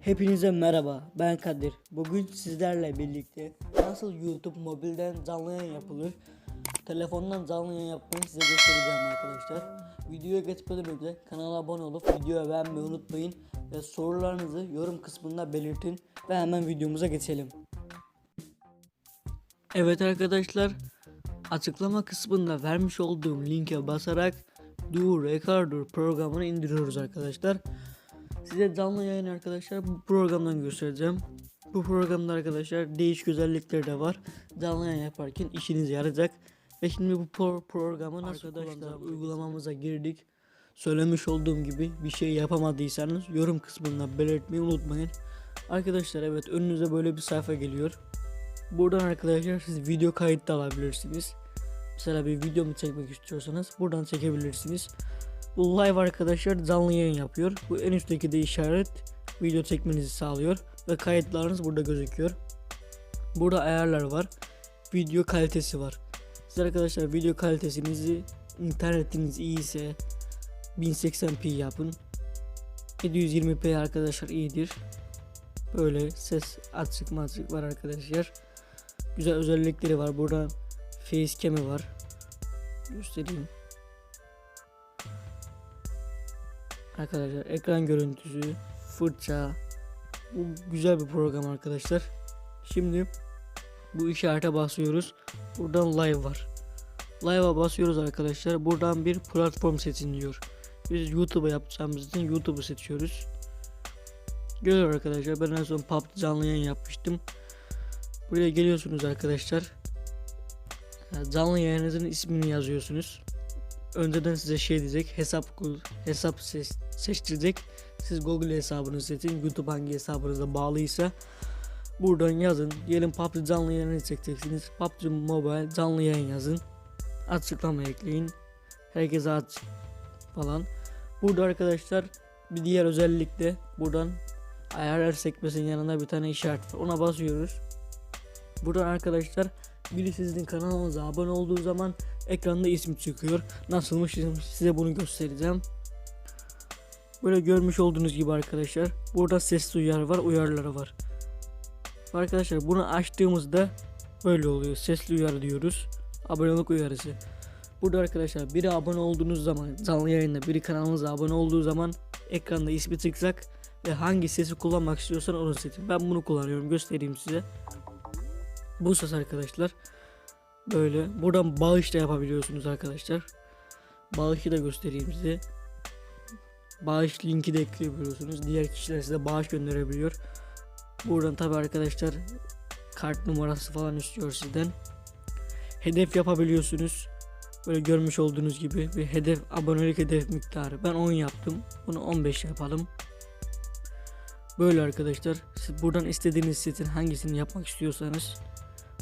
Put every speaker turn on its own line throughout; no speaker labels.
Hepinize merhaba, ben Kadir. Bugün sizlerle birlikte nasıl YouTube mobilden canlı yayın yapılır, telefondan canlı yayın yapmayı size göstereceğim arkadaşlar. Videoya geçmeden önce kanala abone olup videoya beğenmeyi unutmayın ve sorularınızı yorum kısmında belirtin ve hemen videomuza geçelim. Evet arkadaşlar, açıklama kısmında vermiş olduğum linke basarak Do Recorder programını indiriyoruz arkadaşlar. Size canlı yayın arkadaşlar bu programdan göstereceğim. Bu programda arkadaşlar değişik özellikleri de var. Canlı yayın yaparken işinize yarayacak. Ve şimdi bu pro- programı nasıl arkadaşlar uygulamamıza girdik. Söylemiş olduğum gibi bir şey yapamadıysanız yorum kısmında belirtmeyi unutmayın. Arkadaşlar evet önünüze böyle bir sayfa geliyor. Buradan arkadaşlar siz video kayıt da alabilirsiniz. Mesela bir video mu çekmek istiyorsanız buradan çekebilirsiniz. Bu live arkadaşlar canlı yayın yapıyor. Bu en üstteki de işaret video çekmenizi sağlıyor ve kayıtlarınız burada gözüküyor. Burada ayarlar var. Video kalitesi var. Siz arkadaşlar video kalitesinizi internetiniz iyi ise 1080p yapın. 720p arkadaşlar iyidir. Böyle ses açık mı açık var arkadaşlar. Güzel özellikleri var. Burada facecam'i var. Göstereyim. Arkadaşlar ekran görüntüsü, fırça. Bu güzel bir program arkadaşlar. Şimdi bu işarete basıyoruz. Buradan live var. Live'a basıyoruz arkadaşlar. Buradan bir platform seçin diyor. Biz YouTube'a yapacağımız için YouTube'u seçiyoruz. Görüyor arkadaşlar ben en son PUBG canlı yayın yapmıştım. Buraya geliyorsunuz arkadaşlar. Canlı yayınınızın ismini yazıyorsunuz. Önceden size şey diyecek hesap hesap seç, seçtirecek. Siz Google hesabınızı seçin YouTube hangi hesabınıza bağlıysa buradan yazın. Diyelim PUBG canlı yayını çekeceksiniz PUBG Mobile canlı yayın yazın. Açıklama ekleyin. Herkese aç falan. Burada arkadaşlar bir diğer özellik de buradan ayarlar sekmesinin yanında bir tane işaret var. Ona basıyoruz buradan arkadaşlar biri sizin kanalınıza abone olduğu zaman ekranda isim çıkıyor. Nasılmış size bunu göstereceğim. Böyle görmüş olduğunuz gibi arkadaşlar. Burada sesli uyar var, uyarıları var. Arkadaşlar bunu açtığımızda böyle oluyor. Sesli uyarı diyoruz. Abonelik uyarısı. Burada arkadaşlar biri abone olduğunuz zaman canlı yayında biri kanalımıza abone olduğu zaman ekranda ismi çıkacak ve hangi sesi kullanmak istiyorsan onu seçin. Ben bunu kullanıyorum. Göstereyim size. Bu ses arkadaşlar. Böyle. Buradan bağış da yapabiliyorsunuz arkadaşlar. Bağışı da göstereyim size. Bağış linki de ekleyebiliyorsunuz. Diğer kişiler size bağış gönderebiliyor. Buradan tabi arkadaşlar kart numarası falan istiyor sizden. Hedef yapabiliyorsunuz. Böyle görmüş olduğunuz gibi bir hedef abonelik hedef miktarı. Ben 10 yaptım. Bunu 15 yapalım. Böyle arkadaşlar. Siz buradan istediğiniz setin hangisini yapmak istiyorsanız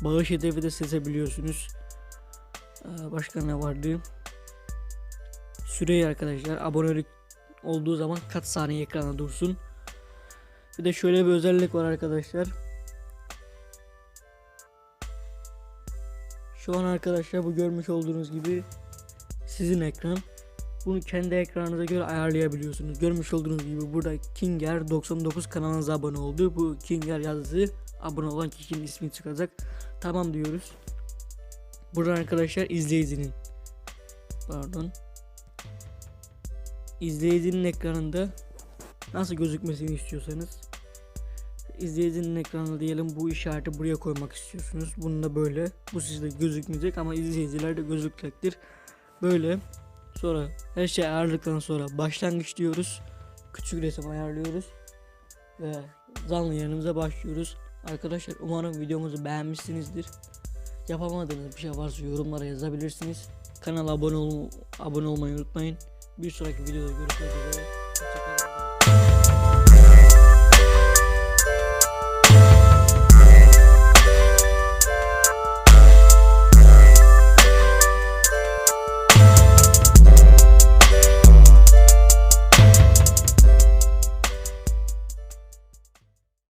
Bağış hedefi de seçebiliyorsunuz. Başka ne vardı? Süreyi arkadaşlar abonelik olduğu zaman kaç saniye ekrana dursun. Bir de şöyle bir özellik var arkadaşlar. Şu an arkadaşlar bu görmüş olduğunuz gibi sizin ekran. Bunu kendi ekranınıza göre ayarlayabiliyorsunuz. Görmüş olduğunuz gibi burada Kinger 99 kanalınıza abone oldu. Bu Kinger yazısı abone olan kişinin ismi çıkacak. Tamam diyoruz. Buradan arkadaşlar izleyicinin pardon izleyicinin ekranında nasıl gözükmesini istiyorsanız izleyicinin ekranında diyelim bu işareti buraya koymak istiyorsunuz. Bunu da böyle. Bu sizde gözükmeyecek ama izleyiciler de gözükecektir. Böyle. Sonra her şey ayarladıktan sonra başlangıç diyoruz. Küçük resim ayarlıyoruz. Ve canlı yayınımıza başlıyoruz. Arkadaşlar umarım videomuzu beğenmişsinizdir. Yapamadığınız bir şey varsa yorumlara yazabilirsiniz. Kanala abone, ol abone olmayı unutmayın. Bir sonraki videoda görüşmek üzere.